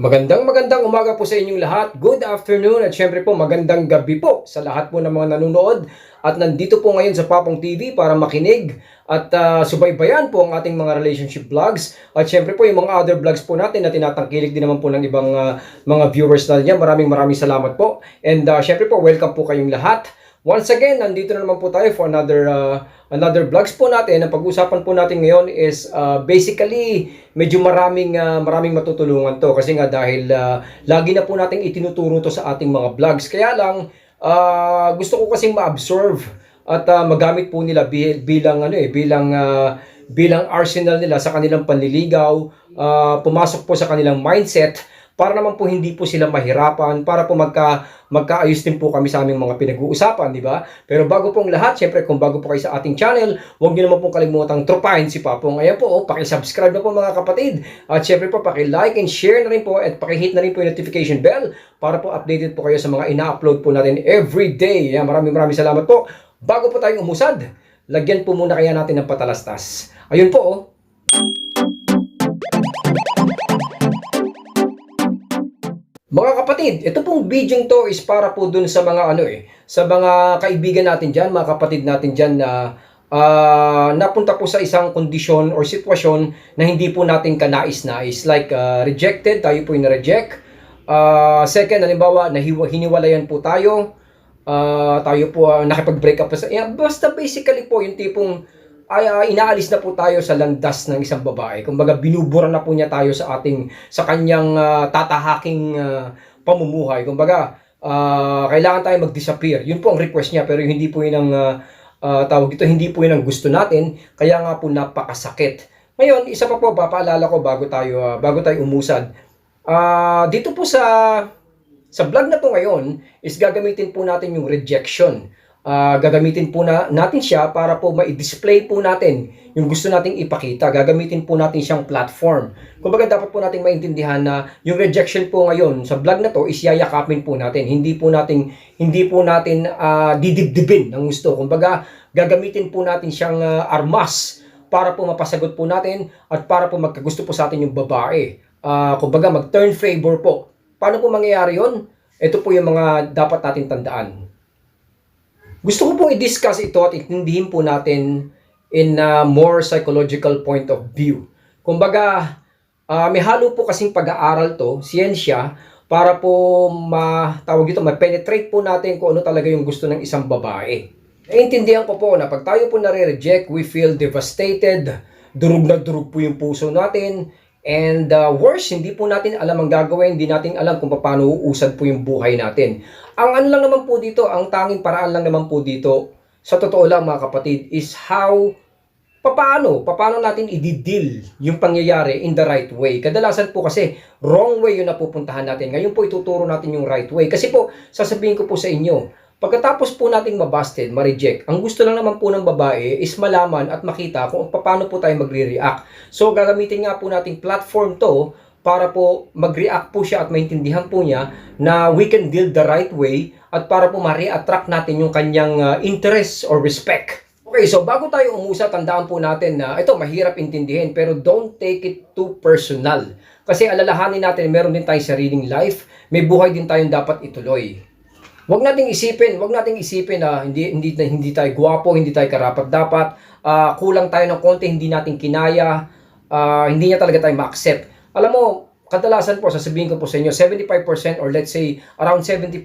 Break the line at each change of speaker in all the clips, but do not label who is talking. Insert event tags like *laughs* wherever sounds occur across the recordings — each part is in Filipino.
Magandang magandang umaga po sa inyong lahat. Good afternoon at syempre po magandang gabi po sa lahat po ng mga nanonood. At nandito po ngayon sa Papong TV para makinig at ah, subaybayan po ang ating mga relationship vlogs. At syempre po yung mga other vlogs po natin na tinatangkilik din naman po ng ibang ah, mga viewers natin yan. Maraming maraming salamat po. And ah, syempre po welcome po kayong lahat. Once again, nandito na naman po tayo for another uh, another vlogs po natin. Ang pag-usapan po natin ngayon is uh, basically medyo maraming uh, maraming matutulungan to kasi nga dahil uh, lagi na po nating itinuturo to sa ating mga vlogs. Kaya lang uh, gusto ko kasing ma-absorb at uh, magamit po nila bi- bilang ano eh bilang uh, bilang arsenal nila sa kanilang panliligaw, uh, pumasok po sa kanilang mindset para naman po hindi po sila mahirapan, para po magka, magkaayos din po kami sa aming mga pinag-uusapan, di ba? Pero bago pong lahat, syempre kung bago po kayo sa ating channel, huwag niyo naman pong kalimutang tropahin si Papong. Ayan po, oh, paki-subscribe na po mga kapatid. At syempre po, paki-like and share na rin po at paki-hit na rin po yung notification bell para po updated po kayo sa mga ina-upload po natin every day. Ayan, maraming maraming salamat po. Bago po tayong umusad, lagyan po muna kaya natin ng patalastas. Ayun po, oh. Mga kapatid, ito pong video to is para po dun sa mga ano eh, sa mga kaibigan natin dyan, mga kapatid natin dyan na ah, napunta po sa isang kondisyon or sitwasyon na hindi po natin kanais-nais. Like ah, rejected, tayo po yung na-reject. Ah, second, halimbawa, nahiwa, hiniwalayan po tayo. Ah, tayo po uh, nakipag-break up sa... Yeah, basta basically po yung tipong ay ah, inaalis na po tayo sa landas ng isang babae. Kumbaga binubura na po niya tayo sa ating sa kanyang ah, tatahaking ah, pamumuhay. Kumbaga ah, kailangan tayo mag-disappear. Yun po ang request niya pero hindi po yun ang ah, ah, tawag dito, hindi po yun ang gusto natin. Kaya nga po napakasakit. Ngayon, isa pa po papaalala ko bago tayo ah, bago tayo umusad. Ah, dito po sa sa vlog na to ngayon is gagamitin po natin yung rejection. Ah, gagamitin po na, natin siya para po ma-display po natin yung gusto nating ipakita. Gagamitin po natin siyang platform. Kumbaga dapat po nating maintindihan na yung rejection po ngayon sa vlog na to is yayakapin po natin. Hindi po natin hindi po natin ah, didibdibin ng gusto. Kumbaga gagamitin po natin siyang ah, armas para po mapasagot po natin at para po magkagusto po sa atin yung babae. Ah, kumbaga mag-turn favor po. Paano po mangyayari yon? Ito po yung mga dapat natin tandaan. Gusto ko pong i-discuss ito at intindihin po natin in a more psychological point of view. Kumbaga, ah, may halo po kasing pag-aaral to, siyensya, para po matawag ito, ma-penetrate po natin kung ano talaga yung gusto ng isang babae. Naintindihan ko po na pag tayo po nare-reject, we feel devastated, durug na durug po yung puso natin, and uh, worse, hindi po natin alam ang gagawin, hindi natin alam kung paano uusad po yung buhay natin. Ang ano lang naman po dito, ang tanging paraan lang naman po dito, sa totoo lang mga kapatid, is how papaano, papaano natin i-deal yung pangyayari in the right way. Kadalasan po kasi wrong way yung napupuntahan natin. Ngayon po ituturo natin yung right way. Kasi po, sasabihin ko po sa inyo, pagkatapos po nating mabusted, ma-reject, ang gusto lang naman po ng babae is malaman at makita kung paano po tayo magre-react. So gagamitin nga po nating platform to para po mag-react po siya at maintindihan po niya na we can deal the right way at para po ma-re-attract natin yung kanyang uh, interest or respect. Okay, so bago tayo umusa, tandaan po natin na ito mahirap intindihin pero don't take it too personal. Kasi alalahanin natin meron din tayong sariling life, may buhay din tayong dapat ituloy. Huwag nating isipin, huwag nating isipin na hindi hindi hindi tayo gwapo, hindi tayo karapat dapat, ah, kulang tayo ng konti, hindi natin kinaya, ah, hindi niya talaga tayo ma-accept. Alam mo, kadalasan po, sasabihin ko po sa inyo, 75% or let's say around 70%,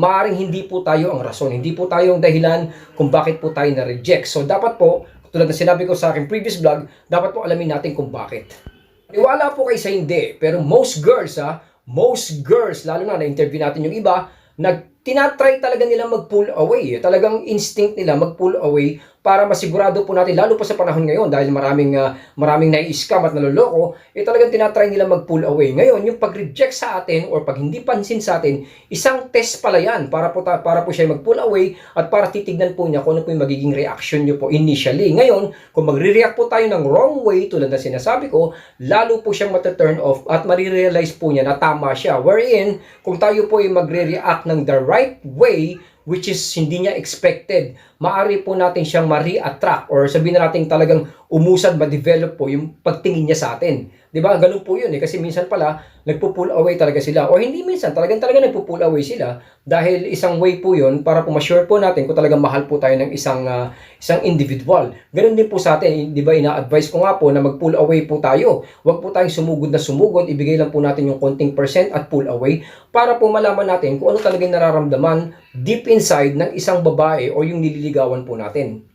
maaring hindi po tayo ang rason, hindi po tayo ang dahilan kung bakit po tayo na-reject. So dapat po, tulad na sinabi ko sa aking previous vlog, dapat po alamin natin kung bakit. Niwala po kayo sa hindi, pero most girls ha, most girls, lalo na na-interview natin yung iba, nag tinatry talaga nila mag-pull away. eh. Talagang instinct nila mag-pull away para masigurado po natin, lalo pa sa panahon ngayon, dahil maraming, uh, maraming nai-scam at naloloko, eh talagang tinatry nila mag-pull away. Ngayon, yung pag-reject sa atin or pag hindi pansin sa atin, isang test pala yan para po, ta- para po siya mag-pull away at para titignan po niya kung ano po yung magiging reaction niyo po initially. Ngayon, kung magre-react po tayo ng wrong way, tulad na sinasabi ko, lalo po siyang mata-turn off at marirealize po niya na tama siya. Wherein, kung tayo po ay magre-react ng the right way, which is hindi niya expected, maari po natin siyang ma-re-attract or sabihin na natin talagang umusad, ma-develop po yung pagtingin niya sa atin. ba? Ganun po 'yun eh kasi minsan pala nagpo-pull away talaga sila o hindi minsan talagang talaga nagpo-pull away sila dahil isang way po 'yun para po ma-sure po natin kung talagang mahal po tayo ng isang ah, isang individual. Ganun din po sa atin, 'di ba? Ina-advise ko nga po na mag-pull away po tayo. Huwag po tayong sumugod na sumugod, ibigay lang po natin yung konting percent at pull away para po malaman natin kung ano talagang nararamdaman deep inside ng isang babae o yung nililigawan po natin.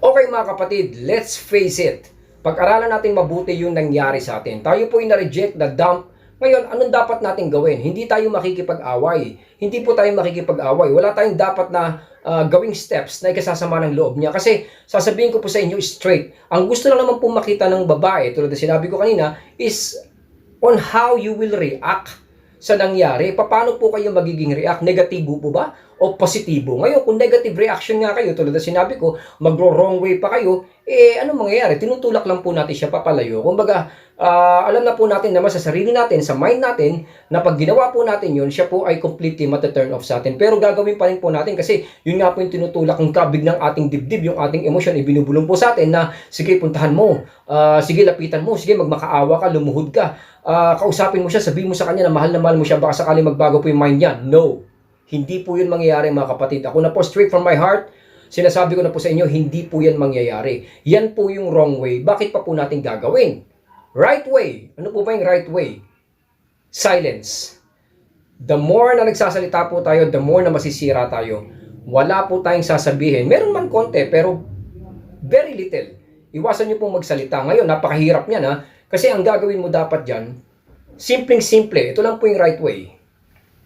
Okay mga kapatid, let's face it. Pag-aralan natin mabuti yung nangyari sa atin. Tayo po yung na-reject, na-dump. Ngayon, anong dapat natin gawin? Hindi tayo makikipag-away. Hindi po tayo makikipag-away. Wala tayong dapat na ah, gawing steps na ikasasama ng loob niya. Kasi sasabihin ko po sa inyo straight, ang gusto lang naman po makita ng babae, tulad na sinabi ko kanina, is on how you will react sa nangyari. Paano po kayo magiging react? Negatibo po ba? O positibo? Ngayon, kung negative reaction nga kayo, tulad na sinabi ko, magro-wrong way pa kayo, eh, ano mangyayari? Tinutulak lang po natin siya papalayo. Kumbaga, ah, alam na po natin naman sa sarili natin, sa mind natin, na pag ginawa po natin yun, siya po ay completely mata-turn off sa atin. Pero gagawin pa rin po natin kasi yun nga po yung tinutulak ng kabig ng ating dibdib, yung ating emosyon, ibinubulong po sa atin na, sige, puntahan mo, Ah, sige, lapitan mo, sige, magmakaawa ka, lumuhod ka, Ah, kausapin mo siya, sabihin mo sa kanya na mahal na mahal mo siya, baka sakali magbago po yung mind niya. No. Hindi po yun mangyayari mga kapatid. Ako na po straight from my heart, sinasabi ko na po sa inyo, hindi po yan mangyayari. Yan po yung wrong way. Bakit pa po natin gagawin? Right way. Ano po ba yung right way? Silence. The more na nagsasalita po tayo, the more na masisira tayo. Wala po tayong sasabihin. Meron man konti, pero very little. Iwasan nyo pong magsalita. Ngayon, napakahirap niyan ha. Kasi ang gagawin mo dapat dyan, simpleng-simple. Ito lang po yung right way.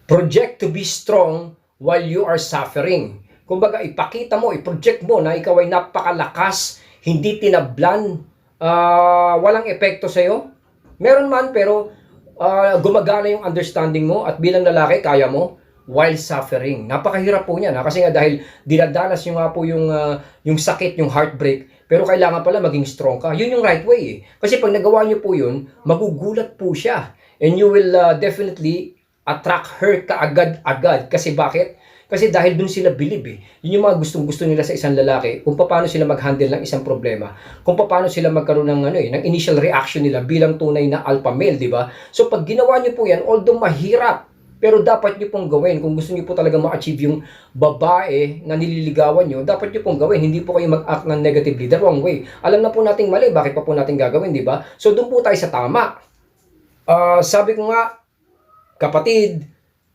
Project to be strong while you are suffering. Kumbaga, ipakita mo, i-project mo na ikaw ay napakalakas, hindi tinablan, ah, walang epekto sa'yo. Meron man, pero ah, gumagana yung understanding mo at bilang lalaki, kaya mo while suffering. Napakahirap po niyan. ha? Kasi nga dahil dinadanas nyo nga po yung, ah, yung sakit, yung heartbreak, pero kailangan pala maging strong ka. Yun yung right way. eh. Kasi pag nagawa nyo po yun, magugulat po siya. And you will ah, definitely attract her kaagad-agad. Kasi bakit? Kasi dahil dun sila believe eh. Yun yung mga gustong-gusto nila sa isang lalaki, kung paano sila mag-handle ng isang problema, kung paano sila magkaroon ng ano eh, ng initial reaction nila bilang tunay na alpha male, di ba? So pag ginawa niyo po yan, although mahirap, pero dapat niyo pong gawin kung gusto niyo po talaga ma-achieve yung babae na nililigawan niyo, dapat niyo pong gawin. Hindi po kayo mag-act ng negatively the wrong way. Alam na po nating mali, bakit pa po natin gagawin, di ba? So doon po tayo sa tama. Ah, sabi ko nga, kapatid,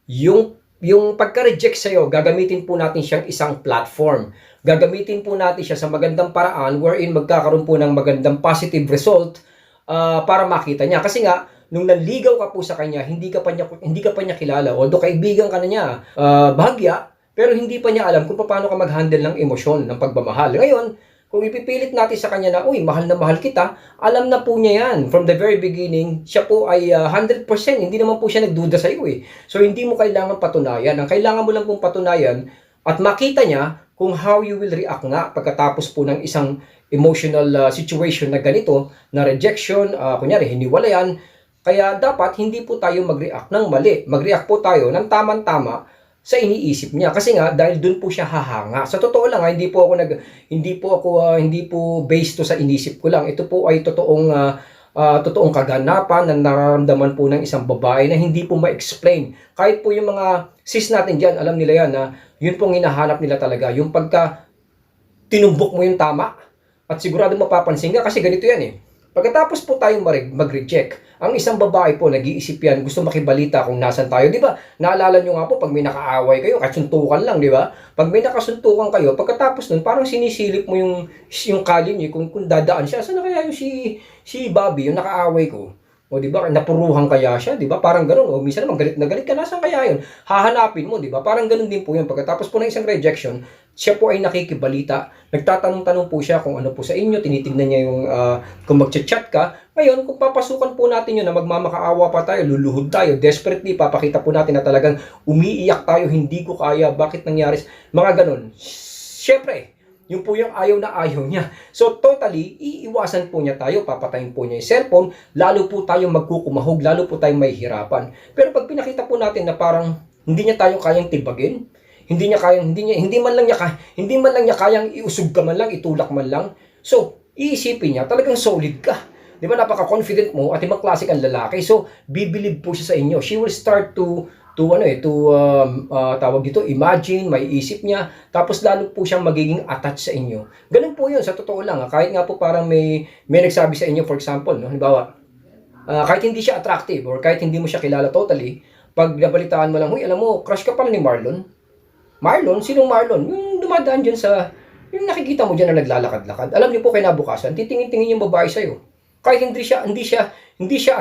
yung yung pagka-reject sa'yo, gagamitin po natin siyang isang platform. Gagamitin po natin siya sa magandang paraan wherein magkakaroon po ng magandang positive result ah, para makita niya. Kasi nga, nung nanligaw ka po sa kanya, hindi ka pa niya, hindi ka pa niya kilala. Although kaibigan ka na niya, ah, bahagya, pero hindi pa niya alam kung paano ka mag-handle ng emosyon, ng pagmamahal. Ngayon, kung ipipilit natin sa kanya na, uy, mahal na mahal kita, alam na po niya yan. From the very beginning, siya po ay ah, 100%. Hindi naman po siya nagduda sa iyo eh. So, hindi mo kailangan patunayan. Ang kailangan mo lang pong patunayan at makita niya kung how you will react nga pagkatapos po ng isang emotional ah, situation na ganito, na rejection, ah, kunyari, hiniwalayan. Kaya dapat hindi po tayo mag-react ng mali. Mag-react po tayo ng tamang-tama sa iniisip niya kasi nga dahil doon po siya hahanga. Sa totoo lang, ha, hindi po ako nag hindi po ako ah, hindi po based to sa inisip ko lang. Ito po ay totoong ah, ah, totoong kaganapan na nararamdaman po ng isang babae na hindi po ma-explain. Kahit po yung mga sis natin diyan, alam nila yan na yun pong hinahanap nila talaga. Yung pagka tinumbok mo yung tama at sigurado mapapansin ka kasi ganito yan eh. Pagkatapos po tayong mag- mag-reject, ang isang babae po, nag-iisip yan, gusto makibalita kung nasan tayo. Di ba? Naalala nyo nga po, pag may nakaaway kayo, kahit suntukan lang, di ba? Pag may nakasuntukan kayo, pagkatapos nun, parang sinisilip mo yung, yung kali niyo, kung, kung dadaan siya, saan na kaya yung si, si Bobby, yung nakaaway ko? O di ba? Napuruhan kaya siya, di ba? Parang ganoon. O minsan naman galit na galit ka, nasaan kaya yun? Hahanapin mo, di ba? Parang ganoon din po yun. Pagkatapos po ng isang rejection, siya po ay nakikibalita. Nagtatanong-tanong po siya kung ano po sa inyo. Tinitignan niya yung ah, kung magchat-chat ka. Ngayon, kung papasukan po natin yun na magmamakaawa pa tayo, luluhod tayo, desperately, papakita po natin na talagang umiiyak tayo, hindi ko kaya, bakit nangyari? Mga ganon. Siyempre, yung po yung ayaw na ayaw niya. So totally, iiwasan po niya tayo, papatayin po niya yung cellphone, lalo po tayong magkukumahog, lalo po tayong mahihirapan. Pero pag pinakita po natin na parang hindi niya tayo kayang tibagin, hindi niya kayang hindi niya hindi man lang niya kaya, hindi man lang niya kayang iusog ka man lang, itulak man lang. So, iisipin niya talagang solid ka. 'Di ba? Napaka-confident mo at ibang klase kang lalaki. So, bibilib po siya sa inyo. She will start to to ano eh, to um, uh, tawag dito, imagine, may isip niya, tapos lalo po siyang magiging attached sa inyo. Ganun po 'yun sa totoo lang. Kahit nga po parang may may nagsabi sa inyo for example, no, halimbawa, uh, kahit hindi siya attractive or kahit hindi mo siya kilala totally, pag nabalitaan mo lang, huy, alam mo, crush ka pala ni Marlon. Marlon? Sinong Marlon? Yung dumadaan dyan sa, yung nakikita mo dyan na naglalakad-lakad. Alam niyo po kinabukasan, titingin-tingin yung babae sa'yo. Kahit hindi siya, hindi siya, hindi siya,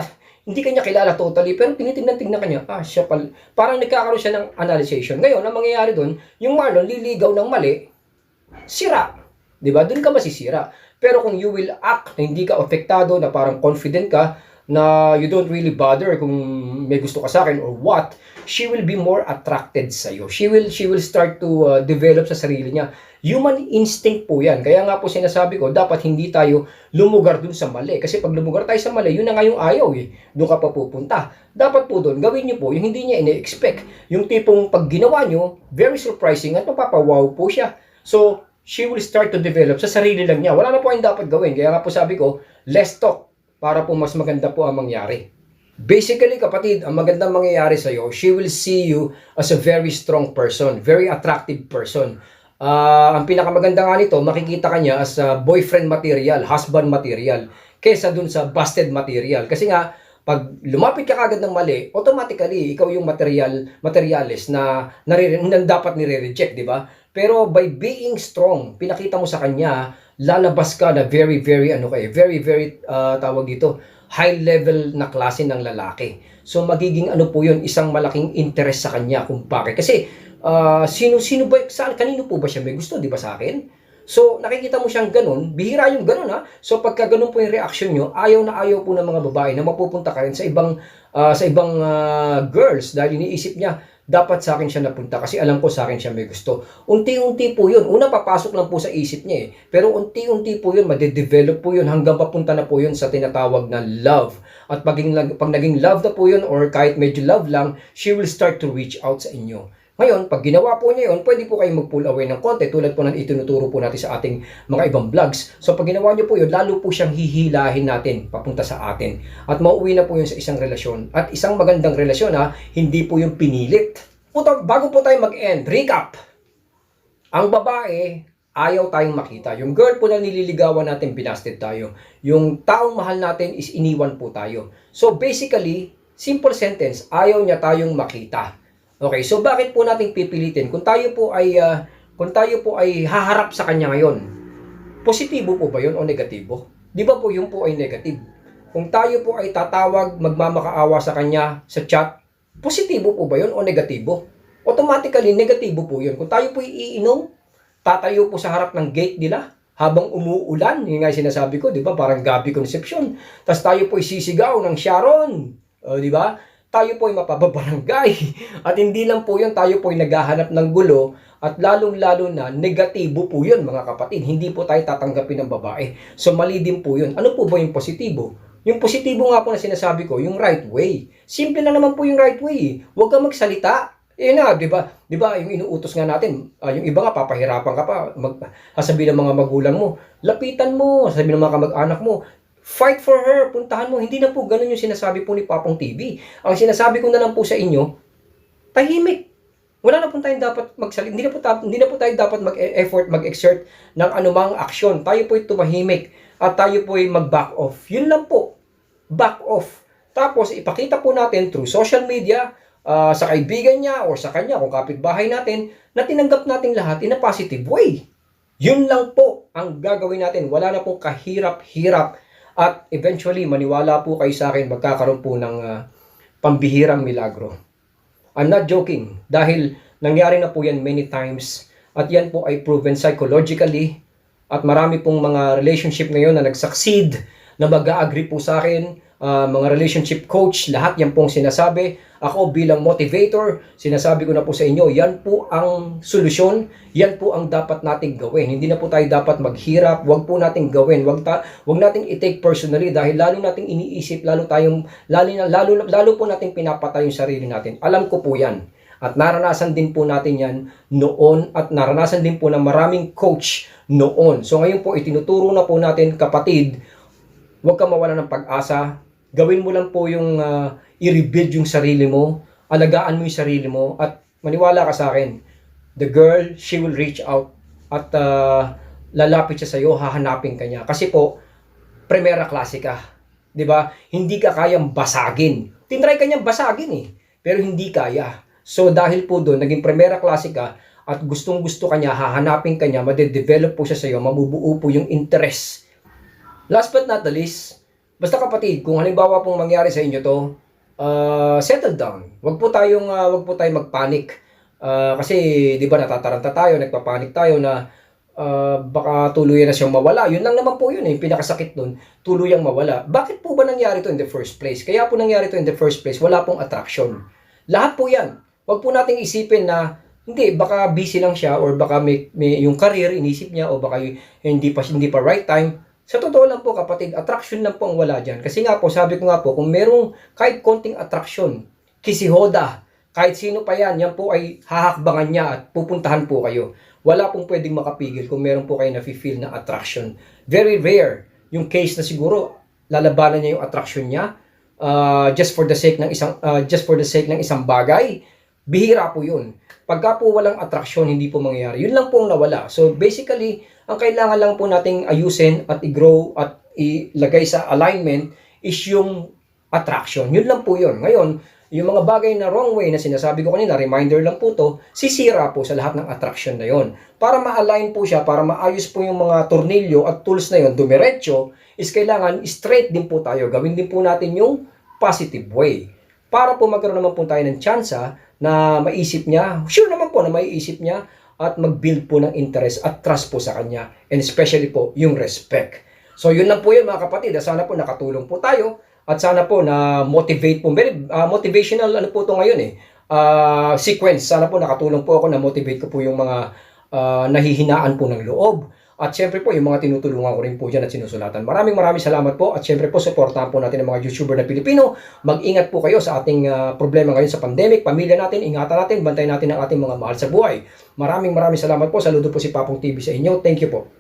hindi kanya kilala totally, pero tinitingnan-tingnan kanya, ah, siya pal, parang nagkakaroon siya ng analyzation. Ngayon, ang mangyayari doon, yung Marlon liligaw ng mali, sira. ba? Doon ka masisira. Pero kung you will act na hindi ka apektado, na parang confident ka, na you don't really bother kung may gusto ka sa akin or what, she will be more attracted sa iyo. She will she will start to uh, develop sa sarili niya. Human instinct po 'yan. Kaya nga po sinasabi ko, dapat hindi tayo lumugar dun sa mali. Kasi pag lumugar tayo sa mali, yun na nga yung ayaw eh. Doon ka pa pupunta. Dapat po doon, gawin niyo po yung hindi niya ine-expect. Yung tipong pag ginawa niyo, very surprising at mapapawaw po siya. So, she will start to develop sa sarili lang niya. Wala na po yung dapat gawin. Kaya nga po sabi ko, less talk para po mas maganda po ang mangyari. Basically, kapatid, ang magandang mangyayari sa iyo, she will see you as a very strong person, very attractive person. Uh, ang pinakamaganda nga nito, makikita kanya as a boyfriend material, husband material, kesa dun sa busted material. Kasi nga, pag lumapit ka kagad ng mali, automatically, ikaw yung material, materialist na, na, na dapat nire-reject, di ba? Pero by being strong, pinakita mo sa kanya lalabas ka na very, very, ano kay, very, very, uh, tawag dito, high level na klase ng lalaki. So, magiging ano po yun, isang malaking interest sa kanya kung bakit. Kasi, uh, sino, sino ba, saan, kanino po ba siya may gusto, di ba sa akin? So, nakikita mo siyang ganun, bihira yung ganun ha. So, pagka ganun po yung reaction nyo, ayaw na ayaw po ng mga babae na mapupunta ka rin sa ibang, uh, sa ibang uh, girls dahil iniisip niya, dapat sa akin siya napunta kasi alam ko sa akin siya may gusto. Unti-unti po yun. Una, papasok lang po sa isip niya eh. Pero unti-unti po yun, madedevelop po yun hanggang papunta na po yun sa tinatawag na love. At paging, pag naging love na po yun or kahit medyo love lang, she will start to reach out sa inyo. Ngayon, pag ginawa po niya yun, pwede po kayong mag-pull away ng konti tulad po ng itinuturo po natin sa ating mga ibang vlogs. So pag ginawa niyo po yun, lalo po siyang hihilahin natin papunta sa atin. At mauwi na po yun sa isang relasyon. At isang magandang relasyon ha, hindi po yung pinilit. Puto, bago po tayo mag-end, recap. Ang babae, ayaw tayong makita. Yung girl po na nililigawan natin, binasted tayo. Yung taong mahal natin is iniwan po tayo. So basically, simple sentence, ayaw niya tayong makita. Okay, so bakit po nating pipilitin? Kung tayo po ay uh, kung tayo po ay haharap sa kanya ngayon, positibo po ba 'yon o negatibo? 'Di ba po 'yung po ay negative? Kung tayo po ay tatawag, magmamakaawa sa kanya sa chat, positibo po ba 'yon o negatibo? Automatically negatibo po 'yon. Kung tayo po iinom, tatayo po sa harap ng gate nila habang umuulan, yun nga sinasabi ko, 'di ba? Parang Gabi Concepcion. Tapos tayo po sisigaw ng Sharon, 'di ba? Tayo po ay mapapabarangay. *laughs* At hindi lang po yun, tayo po ay naghahanap ng gulo at lalong-lalo na negatibo po yun mga kapatid. Hindi po tayo tatanggapin ng babae. So mali din po yun. Ano po ba yung positibo? Yung positibo nga po na sinasabi ko, yung right way. Simple na naman po yung right way. Huwag kang magsalita. Eh na, 'di ba? 'Di ba, yung inuutos nga natin, uh, yung iba nga papahirapan ka pa, mag sasabihin ng mga magulang mo, lapitan mo, sasabihin ng mga kamag-anak mo, Fight for her. Puntahan mo. Hindi na po ganun yung sinasabi po ni Papong TV. Ang sinasabi ko na lang po sa inyo, tahimik. Wala na po tayong dapat magsalit. Hindi na po, hindi na po tayo dapat mag-effort, mag-exert ng anumang aksyon. Tayo po ay tumahimik at tayo po ay mag-back off. Yun lang po. Back off. Tapos ipakita po natin through social media, uh, sa kaibigan niya or sa kanya, kung kapitbahay natin, na tinanggap natin lahat in a positive way. Yun lang po ang gagawin natin. Wala na pong kahirap-hirap at eventually, maniwala po kayo sa akin, magkakaroon po ng uh, pambihirang milagro. I'm not joking dahil nangyari na po yan many times at yan po ay proven psychologically at marami pong mga relationship ngayon na nag-succeed na mag-agree po sa akin uh, mga relationship coach, lahat yan pong sinasabi. Ako bilang motivator, sinasabi ko na po sa inyo, yan po ang solusyon, yan po ang dapat nating gawin. Hindi na po tayo dapat maghirap, wag po nating gawin, wag, ta, wag nating i-take personally dahil lalo nating iniisip, lalo tayong, lalo, lalo, lalo po nating pinapatay yung sarili natin. Alam ko po yan. At naranasan din po natin yan noon at naranasan din po ng maraming coach noon. So ngayon po itinuturo na po natin kapatid, huwag ka mawala ng pag-asa. Gawin mo lang po yung ah, i-rebuild yung sarili mo, alagaan mo yung sarili mo at maniwala ka sa akin, the girl, she will reach out at ah, lalapit siya sa iyo, hahanapin ka niya. Kasi po, primera klase ka. 'Di ba? Hindi ka kayang basagin. Tinry ka niyang basagin eh, pero hindi kaya. So dahil po doon, naging primera klase ka at gustong gusto ka niya, hahanapin ka niya, madedevelop po siya sa iyo, mabubuo po yung interest. Last but not the least, basta kapatid, kung halimbawa pong mangyari sa inyo to, uh, settle down. Huwag po tayong, uh, wag po tayong magpanik. Uh, kasi, di ba, natataranta tayo, nagpapanik tayo na uh, baka tuluyan na siyang mawala. Yun lang naman po yun eh, yung pinakasakit nun, tuluyang mawala. Bakit po ba nangyari to in the first place? Kaya po nangyari to in the first place, wala pong attraction. Lahat po yan. Huwag po nating isipin na hindi baka busy lang siya or baka may, may yung career inisip niya o baka y- hindi pa hindi pa right time. Sa totoo lang po kapatid, attraction lang po ang wala diyan. Kasi nga po, sabi ko nga po, kung merong kahit konting attraction, kisihoda, kahit sino pa yan, yan po ay hahakbangan niya at pupuntahan po kayo. Wala pong pwedeng makapigil kung meron po kayo na-feel na attraction. Very rare yung case na siguro lalabanan niya yung attraction niya uh, just for the sake ng isang uh, just for the sake ng isang bagay. Bihira po 'yun. Pagka po walang attraction, hindi po mangyayari. Yun lang po ang nawala. So basically, ang kailangan lang po nating ayusin at i-grow at ilagay sa alignment is yung attraction. Yun lang po yun. Ngayon, yung mga bagay na wrong way na sinasabi ko kanina, reminder lang po to, sisira po sa lahat ng attraction na yon. Para ma-align po siya, para maayos po yung mga tornilyo at tools na yon, dumiretso, is kailangan straight din po tayo. Gawin din po natin yung positive way. Para po magkaroon naman po tayo ng tsansa na maisip niya, sure naman po na maiisip niya at mag-build po ng interest at trust po sa kanya. And especially po, yung respect. So yun lang po yun mga kapatid. Sana po nakatulong po tayo at sana po na motivate po. Very uh, motivational ano po to ngayon eh. Uh, sequence. Sana po nakatulong po ako na motivate ko po yung mga uh, nahihinaan po ng loob. At syempre po, yung mga tinutulungan ko rin po dyan at sinusulatan. Maraming maraming salamat po. At syempre po, supportahan po natin ang mga YouTuber na Pilipino. Mag-ingat po kayo sa ating uh, problema ngayon sa pandemic. Pamilya natin, ingatan natin, bantayan natin ang ating mga mahal sa buhay. Maraming maraming salamat po. Saludo po si Papong TV sa inyo. Thank you po.